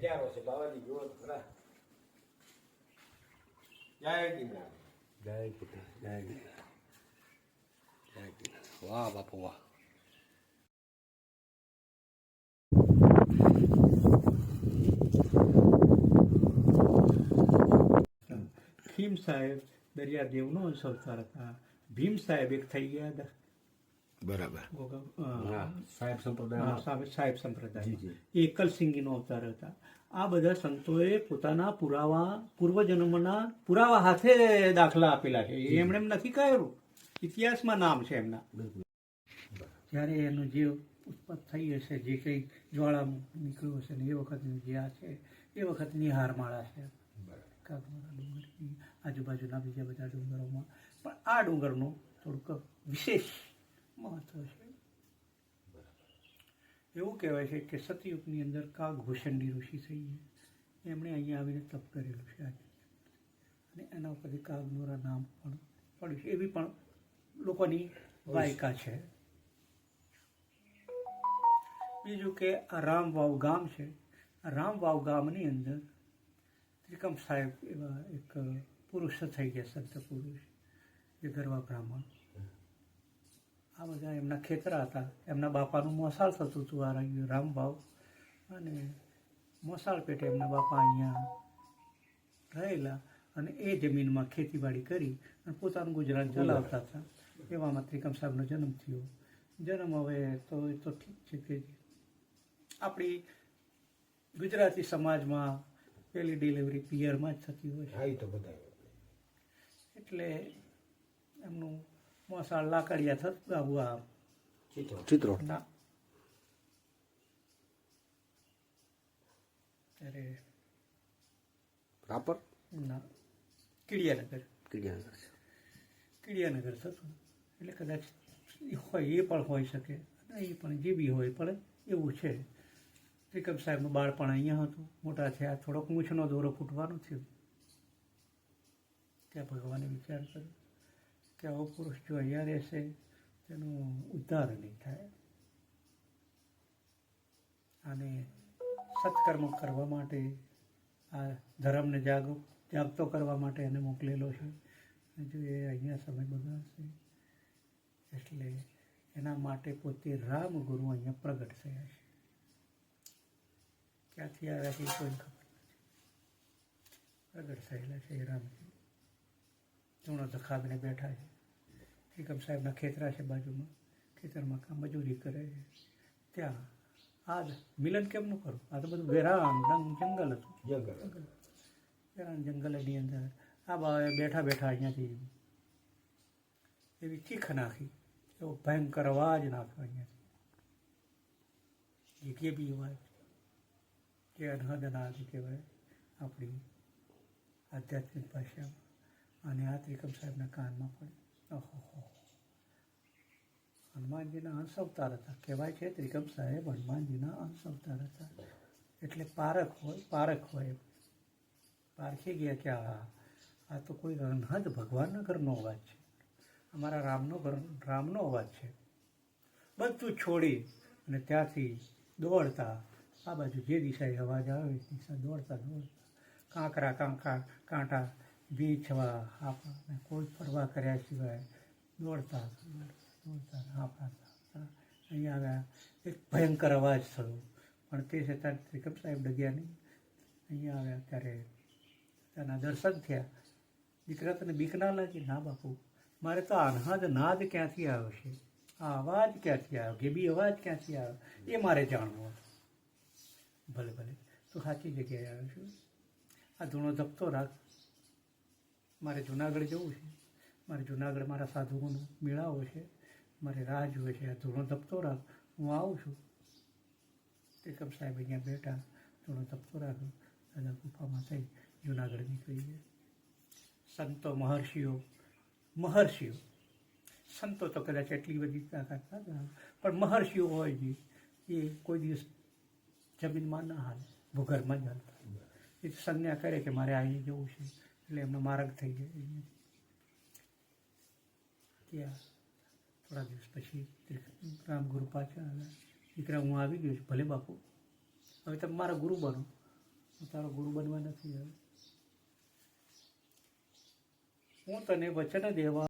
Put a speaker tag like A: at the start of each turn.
A: ત્યારો છે? બાવાજી જુઓ તો ખરા જય ગિરનાર
B: જય ગિરનાર જય ગિરનાર જય ગિરનાર વાહ બાપુ વાહ.
C: ખીમ સાહેબ દરિયાદેવનો અંશ અવતાર હતા. ભીમ સાહેબ એક થઈ ગયા હતા.
B: બરાબર. હા સાહેબ
C: હા,
B: સંપ્રદાય
C: સાહેબ સંપ્રદાય.
B: એકલ
C: સિંગીનો અવતાર હતા. આ બધા સંતોએ પોતાના પુરાવા પૂર્વજન્મના પુરાવા હાથે દાખલા આપેલા છે. એમણે એમ નથી કહેલું ઇતિહાસમાં નામ છે એમના. જ્યારે એનું જે ઉત્પત્ત થઈ હશે જે કંઈ જ્વાળા નીકળ્યું હશે ને એ વખતની જે આ છે એ વખતની હારમાળા છે. ડુંગરની આજુબાજુના બીજા બધા ડુંગરોમાં. પણ આ ડુંગરનો થોડુંક વિશેષ મહત્વ છે. એવું કહેવાય છે કે સતયુગની અંદર કાગભૂષણની ઋષિ થઈ છે. એમણે અહીંયા આવીને તપ કરેલું છે આજે અને એના ઉપરથી કાગનોરા નામ પણ પડ્યું છે. એવી પણ લોકોની વાયકા છે. બીજું કે આ રામવાવ ગામ છે. રામવાવ ગામની અંદર ત્રિકમ સાહેબ એવા એક પુરુષ થઈ ગયા સંત પુરુષ જે ગરવા બ્રાહ્મણ. આ બધા એમના ખેતરા હતા. એમના બાપાનું મોસાળ થતું હતું આ રામભાવ અને મોસાળ પેટે એમના બાપા અહીંયા રહેલા અને એ જમીનમાં ખેતીવાડી કરી અને પોતાનું ગુજરાન ચલાવતા હતા. એવામાં ત્રિકમ સાહેબનો જન્મ થયો. જન્મ હવે તો એ તો ઠીક છે કે આપણી ગુજરાતી સમાજમાં પહેલી ડિલિવરી પિયરમાં જ થતી હોય
A: તો બધા
C: એટલે એમનું મોસાળ લાકડિયા થતું આવું આ
A: ચિત્રો
B: ચિત્રો
C: ના ત્યારે
B: રાપર
C: ના કીડિયાનગર
B: કીડિયાનગર છે
C: કીડિયાનગર થતું એટલે કદાચ એ હોય એ પણ હોઈ શકે અને એ પણ જે બી હોય પણ એવું છે. ત્રિકમ સાહેબનું બાળપણ અહીંયા હતું મોટા થયા થોડોક મૂછનો દોરો ફૂટવાનો થયો. ત્યાં ભગવાને વિચાર કર્યો. કે આવો પુરુષ જો અહીંયા રહેશે, તેનો ઉદ્ધાર નહીં થાય. અને સત્કર્મ કરવા માટે આ ધર્મને જાગ જાગતો કરવા માટે એને મોકલેલો છે. જો એ અહીંયા સમય બગાડશે, એટલે એના માટે પોતે રામ ગુરુ અહીંયા પ્રગટ થયા છે. ક્યાંથી આવ્યા છે કોઈ ખબર નથી. પ્રગટ થયેલા છે રામજી ચૂણો ધખાવીને બેઠા છે. એકમ સાહેબના ખેતરા છે બાજુમાં. ખેતરમાં કામ મજૂરી કરે છે. ત્યાં આ મિલન મિલન કેમનું કરું? આ તો બધું વેરાન ડંગ જંગલ હતું.
A: જંગલ
C: વેરાન જંગલની અંદર આ બાવે બેઠા બેઠા અહીંયાથી એવી ચીખ નાખી. એવો ભયંકર અવાજ નાખ્યો અહીંયાથી. જે કે બી અવાજ. જે અનહદ નાદ કહેવાય આપણી આધ્યાત્મિક ભાષામાં. અને આ ત્રિકમ સાહેબના કાનમાં પડ્યું ઓહો હનુમાનજીના અંશ અવતાર હતા. કહેવાય છે ત્રિકમ સાહેબ હનુમાનજીના અંશ અવતાર હતા. એટલે પારખ હોય પારખ હોય. પારખી ગયા કે આ આ તો કોઈ અનહદ ભગવાનના ઘરનો અવાજ છે. અમારા રામનો ઘર, રામનો અવાજ છે. બધું છોડી અને ત્યાંથી દોડતા, આ બાજુ જે દિશાએ અવાજ આવે એ દિશા દોડતા દોડતા. કાંકરા, કાંકા, કાંટા બીછવા આપણને કોઈ પરવા કર્યા સિવાય દોડતા દોડતા હાંફતા અહીંયા આવ્યા, એક ભયંકર અવાજ થયો. પણ તે છતાં ત્રિકમ સાહેબ ડગ્યા નહીં. અહીંયા આવ્યા ત્યારે તેના દર્શન થયા. દીકરા તને બીક ના લાગી? ના બાપુ. મારે તો આનાદ નાદ ક્યાંથી આવ્યો છે? આ અવાજ ક્યાંથી આવ્યો? ગેબી અવાજ ક્યાંથી આવ્યો? એ મારે જાણવું હતું. ભલે ભલે. તું સાચી જગ્યાએ આવ્યો છું. આ ધૂણો ધપતો રાખ. મારે જુનાગઢ જવું છે. મારે જુનાગઢ મારા સાધુઓનો મેળાવો છે. મારે રાહ જુએ છે. આ ધૂણો ધપતો રાખ. હું આવું છું. એકમ સાહેબ અહીંયા બેઠા, ધૂણો ધપતો રાખ્યો દાદા ગુફામાં થઈ જુનાગઢ નીકળી ગયા. સંતો મહર્ષિઓ મહર્ષિઓ. સંતો તો કદાચ એટલી બધી તાકાત ના પણ મહર્ષિઓ હોય જે એ કોઈ દિવસ જમીનમાં ના હાલે. ભૂગર્ભમાં જ હાલતા. એ સંજ્ઞા કરે કે મારે અહીં જવું છે. એટલે એમનો માર્ગ થઈ જાય. ત્યાં થોડા દિવસ પછી રામ રામગુરુ પાછા આવ્યા. દીકરા, હું આવી ગયો છું. ભલે બાપુ, હવે તમે મારા ગુરુ બનો. હું તારો ગુરુ બનવા નથી આવ્યો. હું તને વચન દેવા